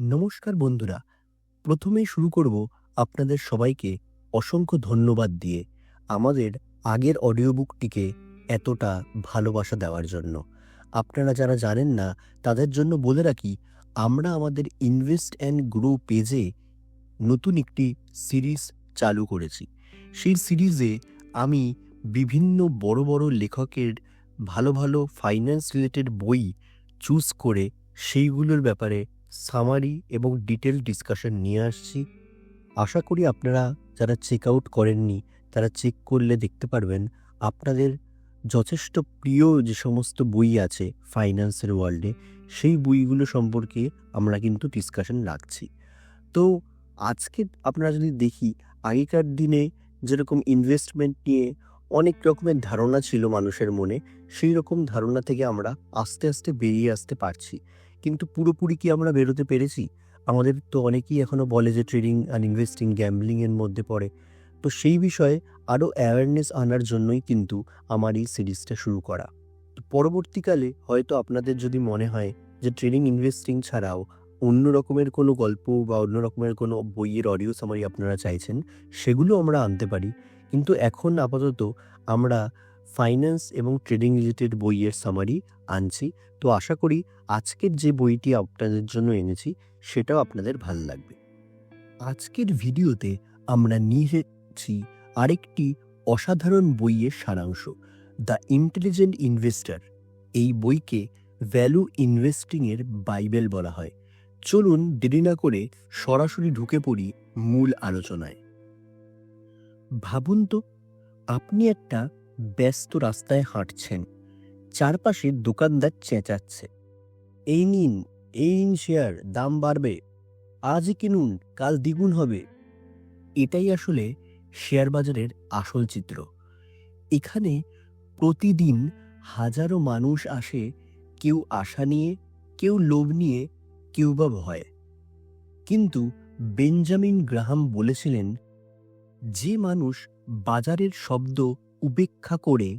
নমস্কার বন্ধুরা, প্রথমেই শুরু করব আপনাদের সবাইকে অসংখ্য ধন্যবাদ দিয়ে আমাদের আগের অডিও বুকটিকে এতটা ভালোবাসা দেওয়ার জন্য। আপনারা যারা জানেন না, তাদের জন্য বলে রাখি, আমরা আমাদের ইনভেস্ট অ্যান্ড গ্রো পেজে নতুন একটি সিরিজ চালু করেছি। সেই সিরিজে আমি বিভিন্ন বড় বড় লেখকের ভালো ভালো ফাইন্যান্স রিলেটেড বই চুজ করে সেইগুলোর ব্যাপারে সামারি এবং ডিটেল ডিসকাশন নিয়ে আসছি। আশা করি আপনারা যারা চেক আউট করেননি, তারা চেক করলে দেখতে পারবেন আপনাদের যথেষ্ট প্রিয় যে সমস্ত বই আছে ফাইন্যান্সের ওয়ার্ল্ডে সেই বইগুলো সম্পর্কে আমরা কিন্তু ডিসকাশন রাখছি। তো আজকে আপনারা যদি দেখি, আগেকার দিনে যেরকম ইনভেস্টমেন্ট নিয়ে অনেক রকমের ধারণা ছিল মানুষের মনে, সেই রকম ধারণা থেকে আমরা আস্তে আস্তে বেরিয়ে আসতে পারছি। কিন্তু পুরোপুরি কি আমরা বেরোতে পেরেছি? আমাদের তো অনেকেই এখনও বলে যে ট্রেডিং অ্যান্ড ইনভেস্টিং গ্যাম্বলিংয়ের মধ্যে পড়ে। তো সেই বিষয়ে আরও অ্যাওয়ারনেস আনার জন্যই কিন্তু আমার এই সিরিজটা শুরু করা। তো পরবর্তীকালে হয়তো আপনাদের যদি মনে হয় যে ট্রেডিং ইনভেস্টিং ছাড়াও অন্য রকমের কোনো গল্প বা অন্য রকমের কোনো বইয়ের অডিও সামারি আপনারা চাইছেন, সেগুলো আমরা আনতে পারি। কিন্তু এখন আপাতত আমরা ফাইন্যান্স এবং ট্রেডিং রিলেটেড বইয়ের সামারি আনছি। তো আশা করি আজকের যে বইটি আপনাদের জন্য এনেছি, সেটাও আপনাদের ভালো লাগবে। আজকের ভিডিওতে আমরা নিয়েছি আরেকটি অসাধারণ বইয়ের সারাংশ, দ্য ইন্টেলিজেন্ট ইনভেস্টার। এই বইকে ভ্যালু ইনভেস্টিংয়ের বাইবেল বলা হয়। চলুন দেরি না করে সরাসরি ঢুকে পড়ি মূল আলোচনায়। ভাবুন তো, আপনি একটা ব্যস্ত রাস্তায় হাঁটছেন। চারপাশে দোকানদার চেঁচাচ্ছে। এই নিন এই নিন শেয়ার, দাম বাড়বে। আজই কিনুন, কাল দ্বিগুণ হবে। এটাই আসলে শেয়ার বাজারের আসল চিত্র। এখানে প্রতিদিন হাজারো মানুষ আসে, কেউ আশা নিয়ে, কেউ লোভ নিয়ে, কেউ বা ভয়। কিন্তু বেঞ্জামিন গ্রাহাম বলেছিলেন, যে মানুষ বাজারের শব্দ উপেক্ষা করে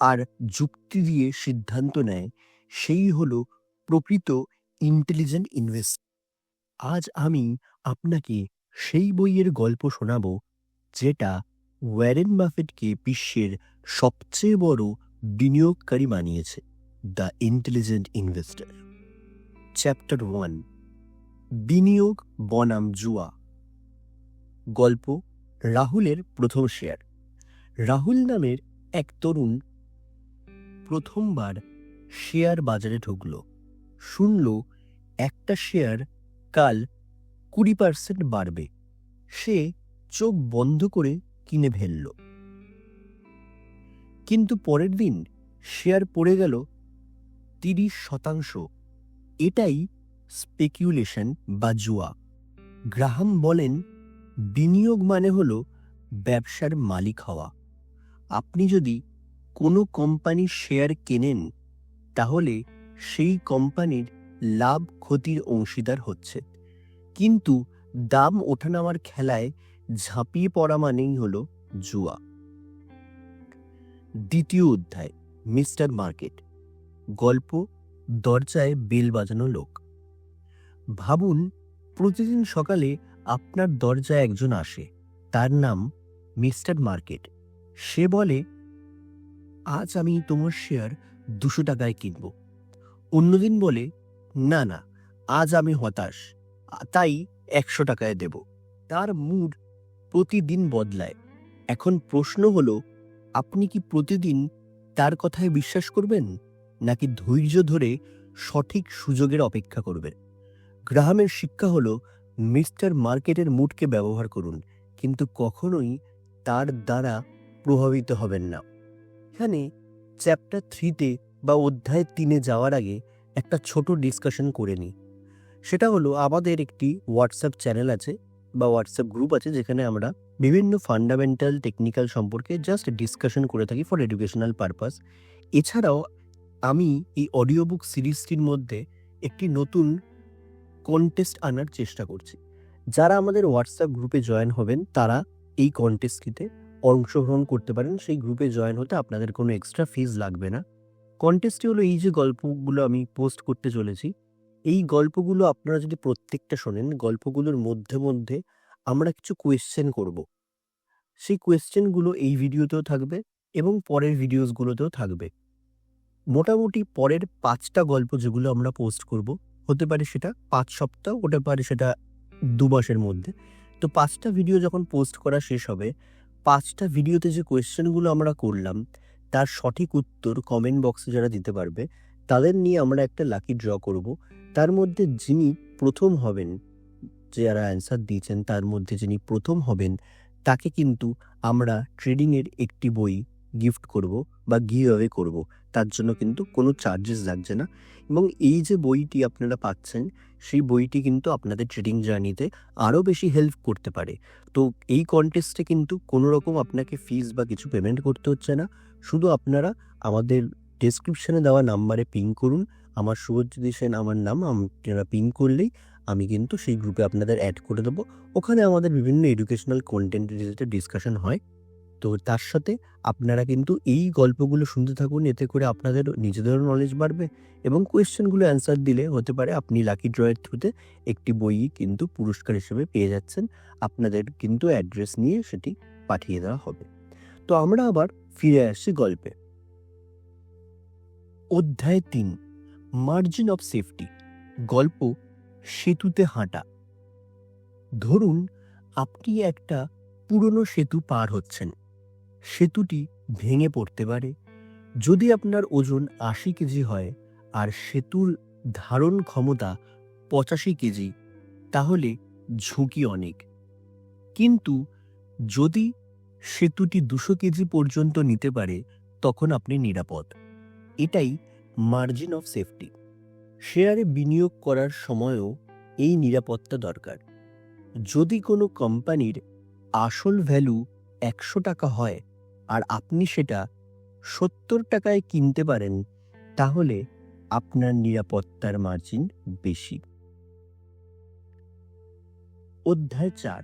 আর যুক্তি দিয়ে সিদ্ধান্ত নেয়, সেই হলো প্রকৃত ইন্টেলিজেন্ট ইনভেস্ট আজ আমি আপনাকে সেই বইয়ের গল্প শোনাব, যেটা ওয়ারেন বাফেটকে বিশ্বের সবচেয়ে বড় বিনিয়োগকারী বানিয়েছে, the intelligent investor chapter one বিনিয়োগ বনাম জুয়া। গল্প রাহুলের প্রথম শেয়ার রাহুল নামের এক তরুণ প্রথমবার শেয়ার বাজারে ঢুকল। শুনল, একটা শেয়ার কাল কুড়ি পার্সেন্ট বাড়বে। সে চোখ বন্ধ করে কিনে ফেলল। কিন্তু পরের দিন শেয়ার পড়ে গেল তিরিশ শতাংশ। এটাই স্পেকিউলেশন বা জুয়া। গ্রাহাম বলেন, বিনিয়োগ মানে হল ব্যবসার মালিক হওয়া। আপনি যদি কোনো কোম্পানির শেয়ার কেনেন, তাহলে সেই কোম্পানির লাভ ক্ষতির অংশীদার হচ্ছে। কিন্তু দাম ওঠানামার খেলায় ঝাঁপিয়ে পড়া মানেই হল জুয়া। দ্বিতীয় অধ্যায়, মিস্টার মার্কেট। গল্প, দরজায় বেল বাজানো লোক। ভাবুন, প্রতিদিন সকালে আপনার দরজায় একজন আসে। তার নাম মিস্টার মার্কেট। সে বলে, আজ আমি তোমার শেয়ার দুশো টাকায় কিনব। অন্যদিন বলে, না না, আজ আমি হতাশ তাই একশো টাকায় দেব। তার মুড প্রতিদিন বদলায়। এখন প্রশ্ন হলো, আপনি কি প্রতিদিন তার কথায় বিশ্বাস করবেন, নাকি ধৈর্য ধরে সঠিক সুযোগের অপেক্ষা করবেন? গ্রাহামের শিক্ষা হলো, মিস্টার মার্কেটের মুডকে ব্যবহার করুন, কিন্তু কখনোই তার দ্বারা প্রভাবিত হবেন না। এখানে চ্যাপ্টার থ্রিতে বা অধ্যায় তিনে যাওয়ার আগে একটা ছোট ডিসকাশন করে নিই। সেটা হলো আমাদের একটি হোয়াটসঅ্যাপ চ্যানেল আছে বা হোয়াটসঅ্যাপ গ্রুপ আছে যেখানে আমরা বিভিন্ন ফান্ডামেন্টাল টেকনিক্যাল সম্পর্কে জাস্ট ডিসকাশন করে থাকি ফর এডুকেশনাল পারপাস এছাড়াও আমি এই অডিও বুক সিরিজটির মধ্যে একটি নতুন কন্টেস্ট আনার চেষ্টা করছি। যারা আমাদের হোয়াটসঅ্যাপ গ্রুপে জয়েন হবেন তারা এই কন্টেস্টটিতে অংশগ্রহণ করতে পারেন, সেই গ্রুপে জয়েন হতে আপনাদের কোনো এক্সট্রা ফিজ লাগবে না। কন্টেস্টটি হলো এই যে গল্পগুলো আমি পোস্ট করতে চলেছি। এই গল্পগুলো আপনারা যদি প্রত্যেকটা শোনেন, গল্পগুলোর মধ্যে মধ্যে আমরা কিছু কোয়েশ্চেন করব। সেই কোয়েশ্চেনগুলো এই ভিডিওতেও থাকবে এবং পরের ভিডিওসগুলোতেও থাকবে। মোটামুটি পরের পাঁচটা গল্প যেগুলো আমরা পোস্ট করব, হতে পারে সেটা পাঁচ সপ্তাহ, হতে পারে সেটা দু মাসের মধ্যে। তো পাঁচটা ভিডিও যখন পোস্ট করা শেষ হবে পাঁচটা ভিডিওতে যে কোয়েশ্চেনগুলো আমরা করলাম, তার সঠিক উত্তর কমেন্ট বক্সে যারা দিতে পারবে, তাদের নিয়ে আমরা একটা লাকি ড্র করব। তার মধ্যে যিনি প্রথম হবেন যারা অ্যান্সার দিয়েছেন, তার মধ্যে যিনি প্রথম হবেন, তাকে কিন্তু আমরা ট্রেডিংয়ের একটি বই গিফট করব বা গিভ অ্যাওয়ে করব। তার জন্য কিন্তু কোনো চার্জেস লাগছে না। এবং এই যে বইটি আপনারা পাচ্ছেন, সেই বইটি কিন্তু আপনাদের ট্রেডিং জার্নিতে আরও বেশি হেল্প করতে পারে। তো এই কন্টেস্টে কিন্তু কোনো রকম আপনাকে ফিস বা কিছু পেমেন্ট করতে হচ্ছে না। শুধু আপনারা আমাদের ডেসক্রিপশনে দেওয়া নাম্বারে পিং করুন। আমার শুভজ্যোতি সেন আমার নাম, আপনারা পিং করলেই আমি কিন্তু সেই গ্রুপে আপনাদের অ্যাড করে দেবো। ওখানে আমাদের বিভিন্ন এডুকেশনাল কন্টেন্ট রিলেটেড ডিসকাশন হয়। তো তার সাথে আপনারা কিন্তু এই গল্পগুলো শুনতে থাকুন। এতে করে আপনাদের নিজেদেরও নলেজ বাড়বে এবং কোয়েশ্চেনগুলো অ্যান্সার দিলে হতে পারে আপনি লাকি ড্রয়ের থ্রুতে একটি বই কিন্তু পুরস্কার হিসেবে পেয়ে যাচ্ছেন। আপনাদের কিন্তু অ্যাড্রেস নিয়ে সেটি পাঠিয়ে দেওয়া হবে। তো আমরা আবার ফিরে আসছি গল্পে। অধ্যায় তিন মার্জিন অফ সেফটি গল্প সেতুতে হাঁটা। ধরুন, আপনি একটা পুরনো সেতু পার হচ্ছেন। সেতুটি ভেঙে পড়তে পারে। যদি আপনার ওজন আশি কেজি হয় আর সেতুর ধারণ ক্ষমতা পঁচাশি কেজি, তাহলে ঝুঁকি অনেক। কিন্তু যদি সেতুটি দুশো কেজি পর্যন্ত নিতে পারে, তখন আপনি নিরাপদ। এটাই মার্জিন অফ সেফটি শেয়ারে বিনিয়োগ করার সময়ও এই নিরাপত্তা দরকার। যদি কোনো কোম্পানির আসল ভ্যালু একশো টাকা হয় আর আপনি সেটা সত্তর টাকায় কিনতে পারেন, তাহলে আপনার নিরাপত্তার মার্জিন বেশি। অধ্যায় চার,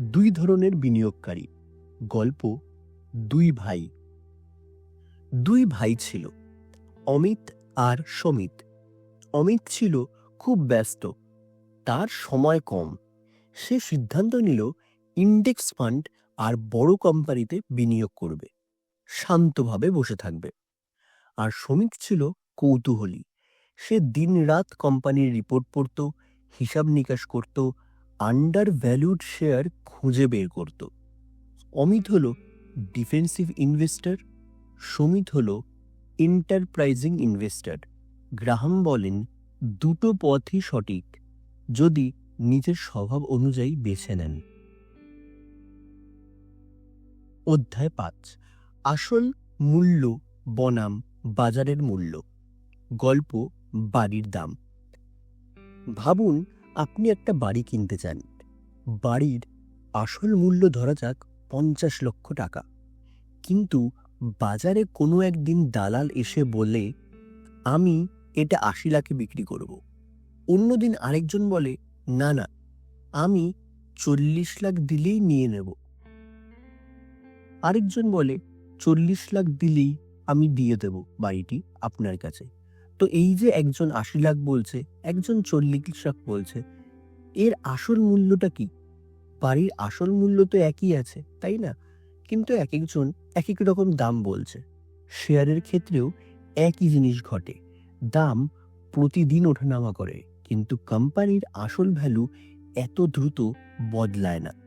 দুই ধরনের বিনিয়োগকারী। গল্প, দুই ভাই। দুই ভাই ছিল, অমিত আর সমিত। অমিত ছিল খুব ব্যস্ত, তার সময় কম। সে সিদ্ধান্ত নিল, ইন্ডেক্স ফান্ড আর বড় কোম্পানিতে বিনিয়োগ করবে, শান্তভাবে বসে থাকবে। আর শ্রমিক ছিল কৌতূহলী। সে দিনরাত কোম্পানির রিপোর্ট পড়ত, হিসাব নিকাশ করত আন্ডার ভ্যালুড শেয়ার খুঁজে বের করত। অমিত হল ডিফেন্সিভ ইনভেস্টর, সমিত হল এন্টারপ্রাইজিং ইনভেস্টর। গ্রাহাম বলেন, দুটো পথই সঠিক, যদি নিজের স্বভাব অনুযায়ী বেছে নেন। অধ্যায় পাঁচ। আসল মূল্য বনাম বাজারের মূল্য। গল্প বাড়ির দাম। ভাবুন, আপনি একটা বাড়ি কিনতে চান। বাড়ির আসল মূল্য ধরা যাক পঞ্চাশ লক্ষ টাকা। কিন্তু বাজারে কোনো একদিন দালাল এসে বলে, আমি এটা আশি লাখে বিক্রি করব। অন্যদিন আরেকজন বলে, না না, আমি চল্লিশ লাখ দিলেই নিয়ে নেব। আরেকজন বলে, চল্লিশ লাখ দিলেই আমি দিয়ে দেব বাড়িটি আপনার কাছে। তো এই যে একজন আশি লাখ বলছে, একজন চল্লিশ লাখ বলছে, এর আসল মূল্যটা কি? বাড়ির আসল মূল্য তো একই আছে, তাই না? কিন্তু এক একজন এক এক রকম দাম বলছে। শেয়ারের ক্ষেত্রেও একই জিনিস ঘটে। দাম প্রতিদিন ওঠানামা করে, কিন্তু কোম্পানির আসল ভ্যালু এত দ্রুত বদলায় না।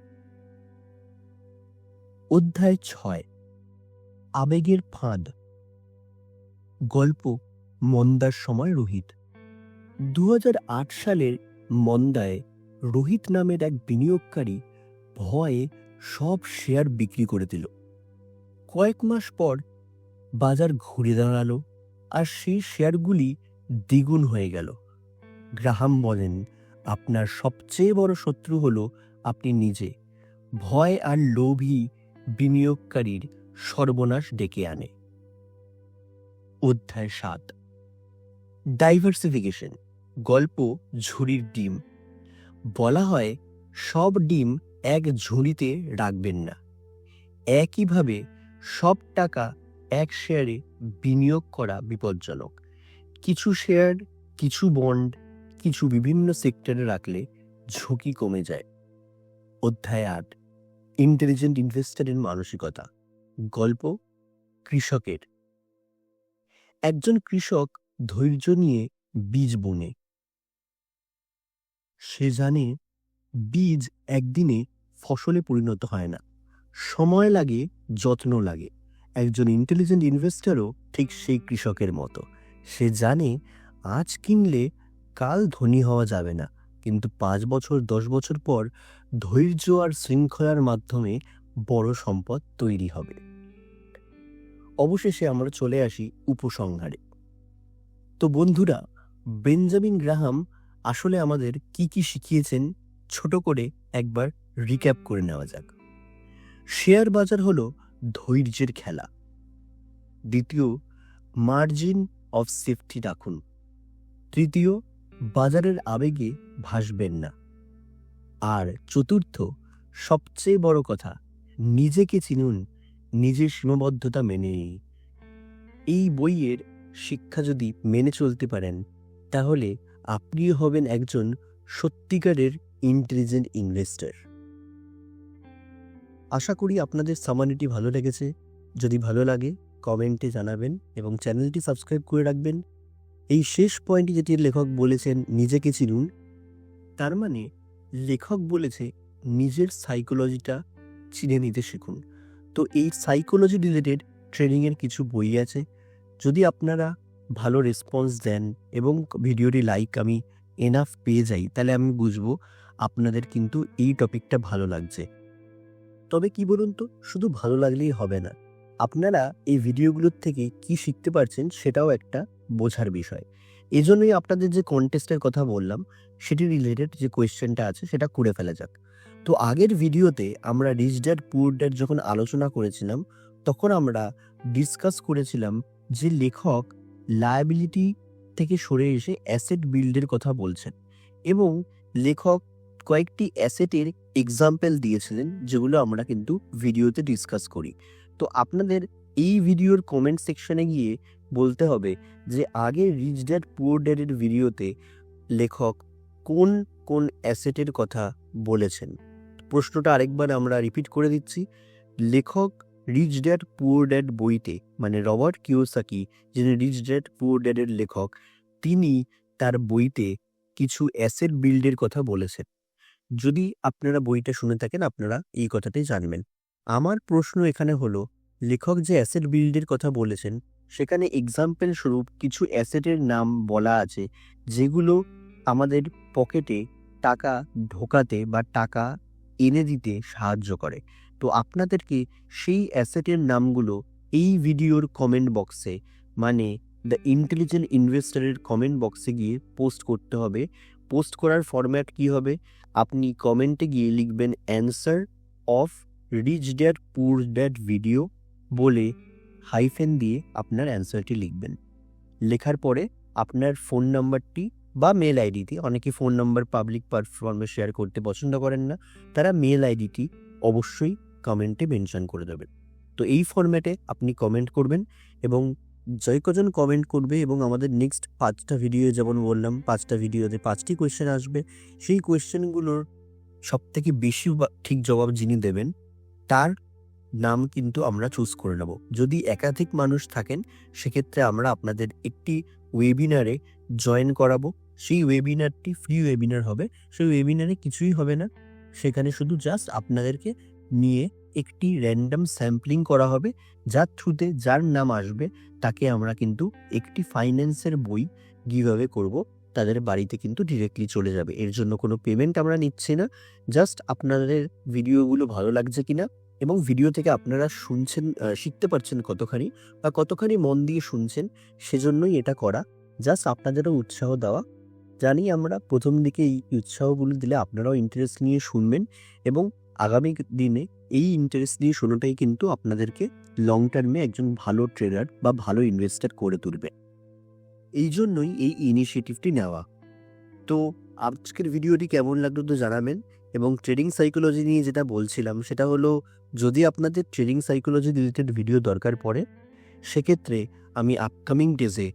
অধ্যায় ছয়। আবেগের ফাঁদ। গল্প মন্দার সময় রোহিত। দুহাজার আট সালের মন্দায় রোহিত নামের এক বিনিয়োগকারী ভয়ে সব শেয়ার বিক্রি করে দিল। কয়েক মাস পর বাজার ঘুরে দাঁড়াল আর সেই শেয়ারগুলি দ্বিগুণ হয়ে গেল। গ্রাহাম বলেন, আপনার সবচেয়ে বড় শত্রু হলো আপনি নিজে। ভয় আর লোভই বিনিয়োগকারীর সর্বনাশ ডেকে আনে। অধ্যায় সাত। ডাইভার্সিফিকেশন গল্প, ঝুড়ির ডিম। বলা হয়, সব ডিম এক ঝুড়িতে রাখবেন না। একইভাবে, সব টাকা এক শেয়ারে বিনিয়োগ করা বিপজ্জনক। কিছু শেয়ার, কিছু বন্ড, কিছু বিভিন্ন সেক্টরে রাখলে ঝুঁকি কমে যায়। অধ্যায় আট। ইন্টেলিজেন্ট ইনভেস্টারের মানসিকতা। গল্প, কৃষকের। একজন কৃষক ধৈর্য নিয়ে বীজ বুনে। সে জানে বীজ একদিনে ফসলে পরিণত হয় না। সময় লাগে, যত্ন লাগে। একজন ইন্টেলিজেন্ট ইনভেস্টারও ঠিক সেই কৃষকের মতো। সে জানে, আজ কিনলে কাল ধনী হওয়া যাবে না। কিন্তু পাঁচ বছর, দশ বছর পর ধৈর্য আর শৃঙ্খলার মাধ্যমে বড় সম্পদ তৈরি হবে। অবশেষে আমরা চলে আসি উপসংহারে। তো বন্ধুরা, বেঞ্জামিন গ্রাহাম আসলে আমাদের কি কি শিখিয়েছেন ছোট করে একবার রিক্যাপ করে নেওয়া যাক। শেয়ার বাজার হলো ধৈর্যের খেলা। দ্বিতীয়, মার্জিন অফ সেফটি রাখুন। তৃতীয় বাজারের আবেগে ভাসবেন না। আর চতুর্থ, সবচেয়ে বড় কথা, নিজেকে চিনুন, নিজের সীমাবদ্ধতা মেনে নিন। এই বইয়ের শিক্ষা যদি মেনে চলতে পারেন, তাহলে আপনিও হবেন একজন সত্যিকারের ইন্টেলিজেন্ট ইনভেস্টর আশা করি আপনাদের সামানিটি ভালো লেগেছে। যদি ভালো লাগে কমেন্টে জানাবেন এবং চ্যানেলটি সাবস্ক্রাইব করে রাখবেন। এই শেষ পয়েন্টে যেটি লেখক বলেছেন, নিজেকে চিনুন। তার মানে লেখক বলেছে, নিজের সাইকোলজিটা চিনে নিতে শিখুন। তো এই সাইকোলজি রিলেটেড ট্রেনিংয়ের কিছু বই আছে। যদি আপনারা ভালো রেসপন্স দেন এবং ভিডিওটি লাইক আমি এনাফ পেয়ে যাই, তাহলে আমি বুঝব আপনাদের কিন্তু এই টপিকটা ভালো লাগছে। তবে কি বলুন তো, শুধু ভালো লাগলেই হবে না। আপনারা এই ভিডিওগুলোর থেকে কি শিখতে পারছেন, সেটাও একটা বোঝার বিষয়। এজন্যই আপনাদের যে কন্টেস্টের কথা বললাম, সেটি রিলেটেড যে কোয়েশ্চেনটা আছে, সেটা করে ফেলা যাক। তো আগের ভিডিওতে আমরা রিচ ড্যাড পুর ড্যাড যখন আলোচনা করেছিলাম, তখন আমরা ডিসকাস করেছিলাম যে লেখক লায়াবিলিটি থেকে সরে এসে অ্যাসেট বিল্ডের কথা বলছেন এবং লেখক কয়েকটি অ্যাসেটের এক্সাম্পল দিয়েছিলেন, যেগুলো আমরা কিন্তু ভিডিওতে ডিসকাস করি। তো আপনাদের এই ভিডিওর কমেন্ট সেকশনে গিয়ে বলতে হবে যে, আগে রিচ ড্যাড পুয়ার ড্যাডের ভিডিওতে লেখক কোন কোন অ্যাসেটের কথা বলেছেন? প্রশ্নটা আরেকবার আমরা রিপিট করে দিচ্ছি। লেখক রিচ ড্যাড পুয়ার ড্যাড বইতে মানে রবার্ট কিওসাকি, যিনি রিচ ড্যাড পুয়ার ড্যাডের লেখক, তিনি তার বইতে কিছু অ্যাসেট বিল্ডের কথা বলেছেন। যদি আপনারা বইটা শুনে থাকেন, আপনারা এই কথাটাই জানবেন। আমার প্রশ্ন এখানে হলো লেখক যে অ্যাসেট বিল্ডের কথা বলেছেন, সেখানে এক্সাম্পল স্বরূপ কিছু অ্যাসেটের নাম বলা আছে, যেগুলো আমাদের পকেটে টাকা ঢোকাতে বা টাকা এনে দিতে সাহায্য করে। তো আপনাদেরকে সেই অ্যাসেটের নামগুলো এই ভিডিওর কমেন্ট বক্সে মানে দ্য ইন্টেলিজেন্ট ইনভেস্টারের কমেন্ট বক্সে গিয়ে পোস্ট করতে হবে। পোস্ট করার ফরম্যাট কি হবে? আপনি কমেন্টে গিয়ে লিখবেন answer of rich dad poor dad video বলে হাইফেন দিয়ে আপনার অ্যান্সারটি লিখবেন। লেখার পরে আপনার ফোন নাম্বারটি বা মেল আইডিতে অনেকে ফোন নাম্বার পাবলিক প্ল্যাটফর্মে শেয়ার করতে পছন্দ করেন না, তারা মেল আইডিটি অবশ্যই কমেন্টে মেনশন করে দেবেন। তো এই ফরম্যাটে আপনি কমেন্ট করবেন এবং যে কজন কমেন্ট করবে এবং আমাদের নেক্সট পাঁচটা ভিডিও যেমন বললাম, পাঁচটা ভিডিওতে পাঁচটি কোয়েশ্চেন আসবে, সেই কোয়েশ্চেনগুলোর সব থেকে বেশি ঠিক জবাব যিনি দেবেন, তার নাম কিন্তু আমরা চুজ করে নেব। যদি একাধিক মানুষ থাকেন, সেক্ষেত্রে আমরা আপনাদের একটি ওয়েবিনারে জয়েন করাবো। সেই ওয়েবিনারটি ফ্রি ওয়েবিনার হবে। সেই ওয়েবিনারে কিছুই হবে না। সেখানে শুধু জাস্ট আপনাদেরকে নিয়ে একটি র্যান্ডাম স্যাম্পলিং করা হবে। যার থ্রুতে যার নাম আসবে, তাকে আমরা কিন্তু একটি ফাইন্যান্সের বই গিভাবে করব। তাদের বাড়িতে কিন্তু ডিরেক্টলি চলে যাবে। এর জন্য কোনো পেমেন্ট আমরা নিচ্ছি না। জাস্ট আপনাদের ভিডিওগুলো ভালো লাগছে কিনা এবং ভিডিও থেকে আপনারা শুনছেন শিখতে পারছেন কতখানি বা কতখানি মন দিয়ে শুনছেন, সেজন্যই এটা করা। জাস্ট আপনাদেরও উৎসাহ দেওয়া। জানি আমরা প্রথম দিকে এই উৎসাহগুলো দিলে আপনারাও ইন্টারেস্ট নিয়ে শুনবেন এবং আগামী দিনে এই ইন্টারেস্ট নিয়ে শোনাটাই কিন্তু আপনাদেরকে লং টার্মে একজন ভালো ট্রেডার বা ভালো ইনভেস্টার করে তুলবে। এই জন্যই এই ইনিশিয়েটিভটি নেওয়া। তো আজকের ভিডিওটি কেমন লাগল তো জানাবেন এবং ট্রেডিং সাইকোলজি নিয়ে যেটা বলছিলাম সেটা হলো, যদি আপনাদের ট্রেডিং সাইকোলজি রিলেটেড ভিডিও দরকার পড়ে, সেক্ষেত্রে আমি আপকামিং ডেজে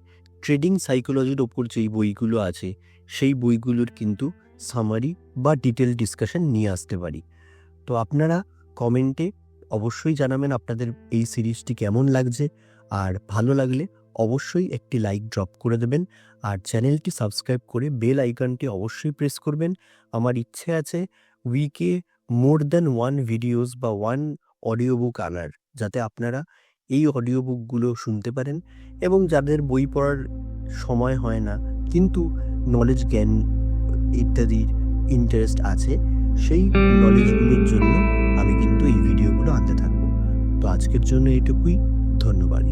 ট্রেডিং সাইকোলজির ওপর যেই বইগুলো আছে, সেই বইগুলোর কিন্তু সামারি বা ডিটেল ডিসকাশন নিয়ে আসতে পারি। তো আপনারা কমেন্টে অবশ্যই জানাবেন আপনাদের এই সিরিজটি কেমন লাগছে, আর ভালো লাগলে অবশ্যই একটি লাইক ড্রপ করে দেবেন আর চ্যানেলটি সাবস্ক্রাইব করে বেল আইকনটি অবশ্যই প্রেস করবেন। আমার ইচ্ছে আছে উইকে মোর দ্যান ওয়ান ভিডিওস বা ওয়ান অডিও বুক আনার, যাতে আপনারা এই অডিও বুকগুলো শুনতে পারেন এবং যাদের বই পড়ার সময় হয় না, কিন্তু নলেজ জ্ঞান ইত্যাদির ইন্টারেস্ট আছে, সেই নলেজগুলোর জন্য আমি কিন্তু এই ভিডিওগুলো আনতে থাকব। তো আজকের জন্য এটুকুই, ধন্যবাদ।